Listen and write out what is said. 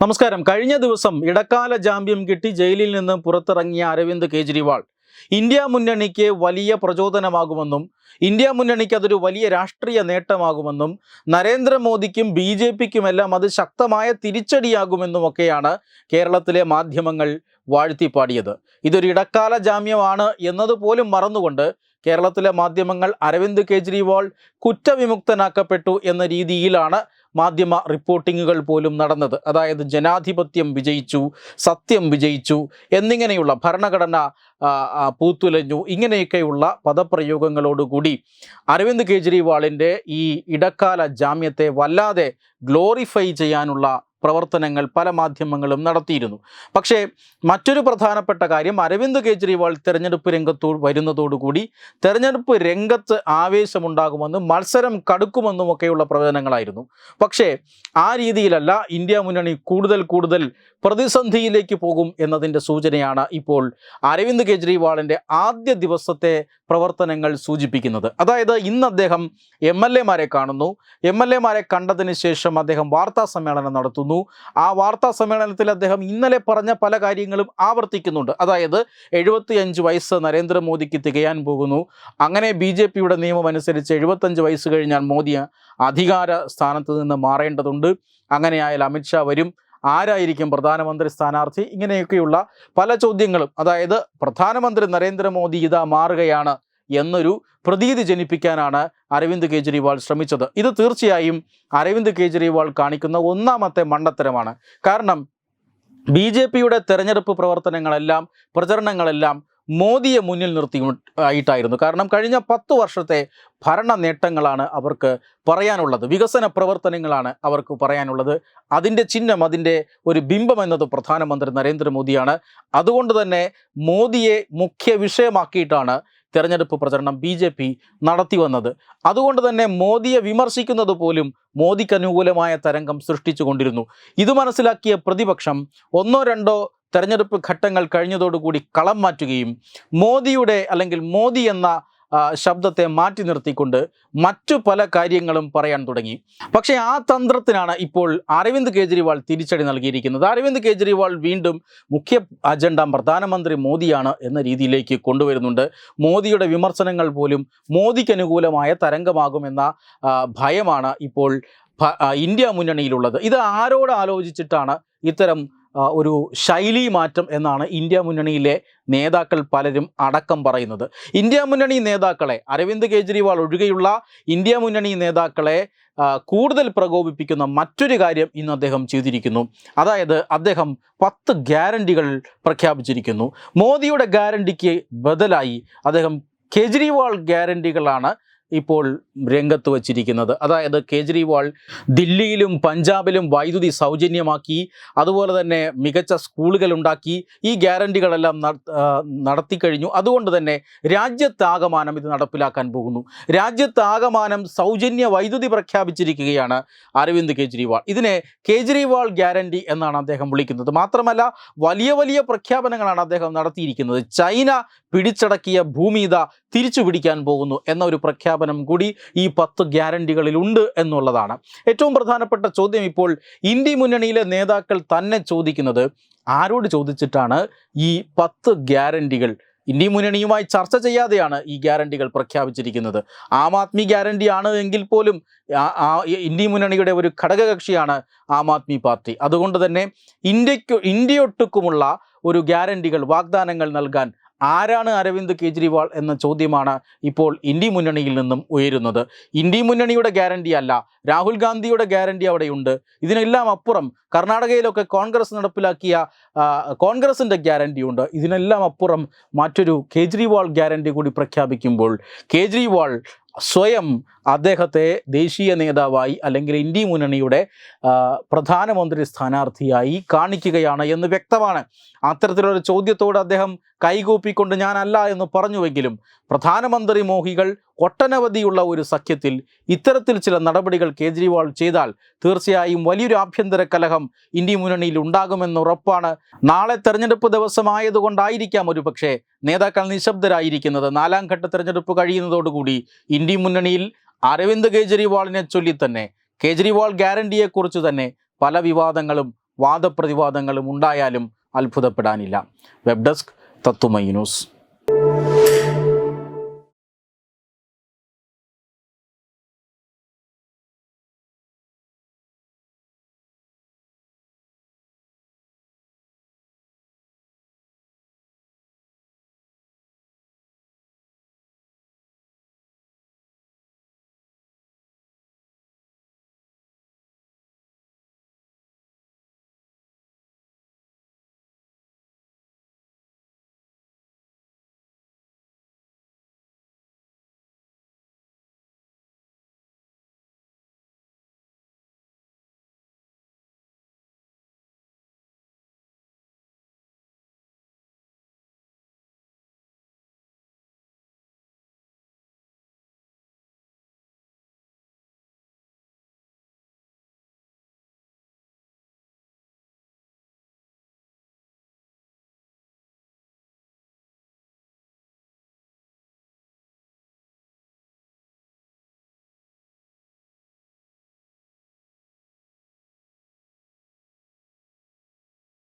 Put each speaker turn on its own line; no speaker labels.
നമസ്കാരം. കഴിഞ്ഞ ദിവസം ഇടക്കാല ജാമ്യം കിട്ടി ജയിലിൽ നിന്ന് പുറത്തിറങ്ങിയ അരവിന്ദ് കേജ്രിവാൾ. ഇന്ത്യ മുന്നണിക്ക് വലിയ പ്രചോദനമാകുമെന്നും ഇന്ത്യ മുന്നണിക്ക് അതൊരു വലിയ രാഷ്ട്രീയ നേട്ടമാകുമെന്നും നരേന്ദ്രമോദിക്കും ബി ജെ പിക്കുമെല്ലാം അത് ശക്തമായ തിരിച്ചടിയാകുമെന്നുമൊക്കെയാണ് കേരളത്തിലെ മാധ്യമങ്ങൾ വാഴ്ത്തിപ്പാടിയത്. ഇതൊരു ഇടക്കാല ജാമ്യമാണ് എന്നതുപോലും മറന്നുകൊണ്ട് കേരളത്തിലെ മാധ്യമങ്ങൾ അരവിന്ദ് കെജ്രിവാൾ കുറ്റവിമുക്തനാക്കപ്പെട്ടു എന്ന രീതിയിലാണ് മാധ്യമ റിപ്പോർട്ടിങ്ങുകൾ പോലും നടന്നത്. അതായത് ജനാധിപത്യം വിജയിച്ചു സത്യം വിജയിച്ചു എന്നിങ്ങനെയുള്ള ഭരണഘടന പൂത്തുലഞ്ഞു ഇങ്ങനെയൊക്കെയുള്ള പദപ്രയോഗങ്ങളോടുകൂടി അരവിന്ദ് കെജ്രിവാളിന്റെ ഈ ഇടക്കാല ജാമ്യത്തെ വല്ലാതെ ഗ്ലോറിഫൈ ചെയ്യാനുള്ള പ്രവർത്തനങ്ങൾ പല മാധ്യമങ്ങളും നടത്തിയിരുന്നു. പക്ഷേ മറ്റൊരു പ്രധാനപ്പെട്ട കാര്യം അരവിന്ദ് കെജ്രിവാൾ തെരഞ്ഞെടുപ്പ് രംഗത്തു വരുന്നതോടുകൂടി തെരഞ്ഞെടുപ്പ് രംഗത്ത് ആവേശമുണ്ടാകുമെന്നും മത്സരം കടുക്കുമെന്നും ഒക്കെയുള്ള പ്രവചനങ്ങളായിരുന്നു. പക്ഷേ ആ രീതിയിലല്ല ഇന്ത്യ മുന്നണി കൂടുതൽ കൂടുതൽ പ്രതിസന്ധിയിലേക്ക് പോകും എന്നതിന്റെ സൂചനയാണ് ഇപ്പോൾ അരവിന്ദ് കെജ്രിവാളിന്റെ ആദ്യ ദിവസത്തെ പ്രവർത്തനങ്ങൾ സൂചിപ്പിക്കുന്നത്. അതായത് ഇന്ന് അദ്ദേഹം എം കാണുന്നു. എം കണ്ടതിന് ശേഷം അദ്ദേഹം വാർത്താ സമ്മേളനം നടത്തുന്നു. ആ വാർത്താ സമ്മേളനത്തിൽ അദ്ദേഹം ഇന്നലെ പറഞ്ഞ പല കാര്യങ്ങളും ആവർത്തിക്കുന്നുണ്ട്. അതായത് എഴുപത്തിയഞ്ച് വയസ്സ് നരേന്ദ്രമോദിക്ക് തികയാൻ പോകുന്നു. അങ്ങനെ ബി ജെ പിയുടെ നിയമം അനുസരിച്ച് എഴുപത്തഞ്ച് വയസ്സ് കഴിഞ്ഞാൽ മോദി അധികാര സ്ഥാനത്ത് നിന്ന് മാറേണ്ടതുണ്ട്. അങ്ങനെയായാൽ അമിത്ഷാ വരും. ആരായിരിക്കും പ്രധാനമന്ത്രി സ്ഥാനാർത്ഥി? ഇങ്ങനെയൊക്കെയുള്ള പല ചോദ്യങ്ങളും. അതായത് പ്രധാനമന്ത്രി നരേന്ദ്രമോദി ഇതാ മാറുകയാണ്. എന്നൊരു പ്രതീതി ജനിപ്പിക്കാനാണ് അരവിന്ദ് കെജ്രിവാൾ ശ്രമിച്ചത്. ഇത് തീർച്ചയായും അരവിന്ദ് കെജ്രിവാൾ കാണിക്കുന്ന ഒന്നാമത്തെ മണ്ടത്തരമാണ്. കാരണം ബി ജെ പിയുടെ തെരഞ്ഞെടുപ്പ് പ്രവർത്തനങ്ങളെല്ലാം പ്രചരണങ്ങളെല്ലാം മോദിയെ മുന്നിൽ നിർത്തി ആയിട്ടായിരുന്നു. കാരണം കഴിഞ്ഞ പത്ത് വർഷത്തെ ഭരണ നേട്ടങ്ങളാണ് അവർക്ക് പറയാനുള്ളത്. വികസന പ്രവർത്തനങ്ങളാണ് അവർക്ക് പറയാനുള്ളത്. അതിന്റെ ചിഹ്നം അതിന്റെ ഒരു ബിംബം എന്നത് പ്രധാനമന്ത്രി നരേന്ദ്രമോദിയാണ്. അതുകൊണ്ട് തന്നെ മോദിയെ മുഖ്യ വിഷയമാക്കിയിട്ടാണ് തെരഞ്ഞെടുപ്പ് പ്രചരണം ബി ജെ പി നടത്തി വന്നത്. അതുകൊണ്ട് തന്നെ മോദിയെ വിമർശിക്കുന്നത് പോലും മോദിക്ക് അനുകൂലമായ തരംഗം സൃഷ്ടിച്ചുകൊണ്ടിരുന്നു ഇത് മനസ്സിലാക്കിയ പ്രതിപക്ഷം ഒന്നോ രണ്ടോ തെരഞ്ഞെടുപ്പ് ഘട്ടങ്ങൾ കഴിഞ്ഞതോടുകൂടി കളം മാറ്റുകയും മോദിയുടെ അല്ലെങ്കിൽ മോദി എന്ന ശബ്ദത്തെ മാറ്റി നിർത്തിക്കൊണ്ട് മറ്റു പല കാര്യങ്ങളും പറയാൻ തുടങ്ങി. പക്ഷേ ആ തന്ത്രത്തിനാണ് ഇപ്പോൾ അരവിന്ദ് കേജ്രിവാൾ തിരിച്ചടി നൽകിയിരിക്കുന്നത്. അരവിന്ദ് കേജ്രിവാൾ വീണ്ടും മുഖ്യ അജണ്ട പ്രധാനമന്ത്രി മോദിയാണ് എന്ന രീതിയിലേക്ക് കൊണ്ടുവരുന്നുണ്ട്. മോദിയുടെ വിമർശനങ്ങൾ പോലും മോദിക്ക് അനുകൂലമായ തരംഗമാകുമെന്ന ഭയമാണ് ഇപ്പോൾ ഇന്ത്യ മുന്നണിയിലുള്ളത്. ഇത് ആരോട് ആലോചിച്ചിട്ടാണ് ഇത്തരം ഒരു ശൈലി മാറ്റം എന്നാണ് ഇന്ത്യ മുന്നണിയിലെ നേതാക്കൾ പലരും അടക്കം പറയുന്നത്. ഇന്ത്യ മുന്നണി നേതാക്കളെ അരവിന്ദ് കെജ്രിവാൾ ഒഴികെയുള്ള ഇന്ത്യ മുന്നണി നേതാക്കളെ കൂടുതൽ പ്രകോപിപ്പിക്കുന്ന മറ്റൊരു കാര്യം ഇന്ന് അദ്ദേഹം ചെയ്തിരിക്കുന്നു. അതായത് അദ്ദേഹം പത്ത് ഗ്യാരണ്ടികൾ പ്രഖ്യാപിച്ചിരിക്കുന്നു. മോദിയുടെ ഗ്യാരണ്ടിക്ക് ബദലായി അദ്ദേഹം കെജ്രിവാൾ ഗ്യാരണ്ടികളാണ് ഇപ്പോൾ രംഗത്ത് വച്ചിരിക്കുന്നത്. അതായത് കേജ്രിവാൾ ദില്ലിയിലും പഞ്ചാബിലും വൈദ്യുതി സൗജന്യമാക്കി അതുപോലെ തന്നെ മികച്ച സ്കൂളുകൾ ഉണ്ടാക്കി ഈ ഗ്യാരണ്ടികളെല്ലാം നട- ആ, നടത്തിക്കഴിഞ്ഞു. അതുകൊണ്ട് തന്നെ രാജ്യത്താകമാനം ഇത് നടപ്പിലാക്കാൻ പോകുന്നു. രാജ്യത്താകമാനം സൗജന്യ വൈദ്യുതി പ്രഖ്യാപിച്ചിരിക്കുകയാണ് അരവിന്ദ് കേജ്രിവാൾ. ഇതിനെ കേജ്രിവാൾ ഗ്യാരണ്ടി എന്നാണ് അദ്ദേഹം വിളിക്കുന്നത്. മാത്രമല്ല വലിയ വലിയ പ്രഖ്യാപനങ്ങളാണ് അദ്ദേഹം നടത്തിയിരിക്കുന്നത്. ചൈന പിടിച്ചടക്കിയ ഭൂമി തിരിച്ചു പിടിക്കാൻ പോകുന്നു എന്ന ഒരു പ്രഖ്യാപനം കൂടി ഈ പത്ത് ഗ്യാരണ്ടികളിലുണ്ട് എന്നുള്ളതാണ്. ഏറ്റവും പ്രധാനപ്പെട്ട ചോദ്യം ഇപ്പോൾ ഇന്ത്യ മുന്നണിയിലെ നേതാക്കൾ തന്നെ ചോദിക്കുന്നത് ആരോട് ചോദിച്ചിട്ടാണ് ഈ പത്ത് ഗ്യാരണ്ടികൾ ഇന്ത്യ മുന്നണിയുമായി ചർച്ച ചെയ്യാതെയാണ് ഈ ഗ്യാരണ്ടികൾ പ്രഖ്യാപിച്ചിരിക്കുന്നത്. ആം ആദ്മി ഗ്യാരണ്ടി ആണ് എങ്കിൽ പോലും ഇന്ത്യ മുന്നണിയുടെ ഒരു ഘടകകക്ഷിയാണ് ആം ആദ്മി പാർട്ടി. അതുകൊണ്ട് തന്നെ ഇന്ത്യയ്ക്ക് ഇന്ത്യയൊട്ടുക്കുമുള്ള ഒരു ഗ്യാരണ്ടികൾ വാഗ്ദാനങ്ങൾ നൽകാൻ ആരാണ് അരവിന്ദ് കെജ്രിവാൾ എന്ന ചോദ്യമാണ് ഇപ്പോൾ ഇന്ത്യ മുന്നണിയിൽ നിന്നും ഉയരുന്നത്. ഇന്ത്യ മുന്നണിയുടെ ഗ്യാരണ്ടി അല്ല രാഹുൽ ഗാന്ധിയുടെ ഗ്യാരണ്ടി അവിടെയുണ്ട്. ഇതിനെല്ലാം അപ്പുറം കർണാടകയിലൊക്കെ കോൺഗ്രസ് നടപ്പിലാക്കിയ കോൺഗ്രസിന്റെ ഗ്യാരണ്ടി ഉണ്ട്. ഇതിനെല്ലാം അപ്പുറം മറ്റൊരു കേജ്രിവാൾ ഗ്യാരണ്ടി കൂടി പ്രഖ്യാപിക്കുമ്പോൾ കേജ്രിവാൾ സ്വയം അദ്ദേഹത്തെ ദേശീയ നേതാവായി അല്ലെങ്കിൽ ഇന്ത്യ മുന്നണിയുടെ പ്രധാനമന്ത്രി സ്ഥാനാർത്ഥിയായി കാണിക്കുകയാണ് എന്ന് വ്യക്തമാണ്. അത്തരത്തിലൊരു ചോദ്യത്തോട് അദ്ദേഹം കൈകൂപ്പിക്കൊണ്ട് ഞാനല്ല എന്ന് പറഞ്ഞുവെങ്കിലും പ്രധാനമന്ത്രി മോഹികൾ ഒട്ടനവധിയുള്ള ഒരു സഖ്യത്തിൽ ഇത്തരത്തിൽ ചില നടപടികൾ കേജ്രിവാൾ ചെയ്താൽ തീർച്ചയായും വലിയൊരു ആഭ്യന്തര കലഹം ഇന്ത്യ മുന്നണിയിൽ ഉണ്ടാകുമെന്ന് ഉറപ്പാണ്. നാളെ തെരഞ്ഞെടുപ്പ് ദിവസമായതുകൊണ്ടായിരിക്കാം ഒരു പക്ഷേ നേതാക്കൾ നിശബ്ദരായിരിക്കുന്നത്. നാലാം ഘട്ട തെരഞ്ഞെടുപ്പ് കഴിയുന്നതോടുകൂടി ഇന്ത്യ മുന്നണിയിൽ അരവിന്ദ് കേജ്രിവാളിനെ ചൊല്ലി തന്നെ കേജ്രിവാൾ ഗ്യാരണ്ടിയെക്കുറിച്ച് തന്നെ പല വിവാദങ്ങളും വാദപ്രതിവാദങ്ങളും ഉണ്ടായാലും അത്ഭുതപ്പെടാനില്ല. Web desk news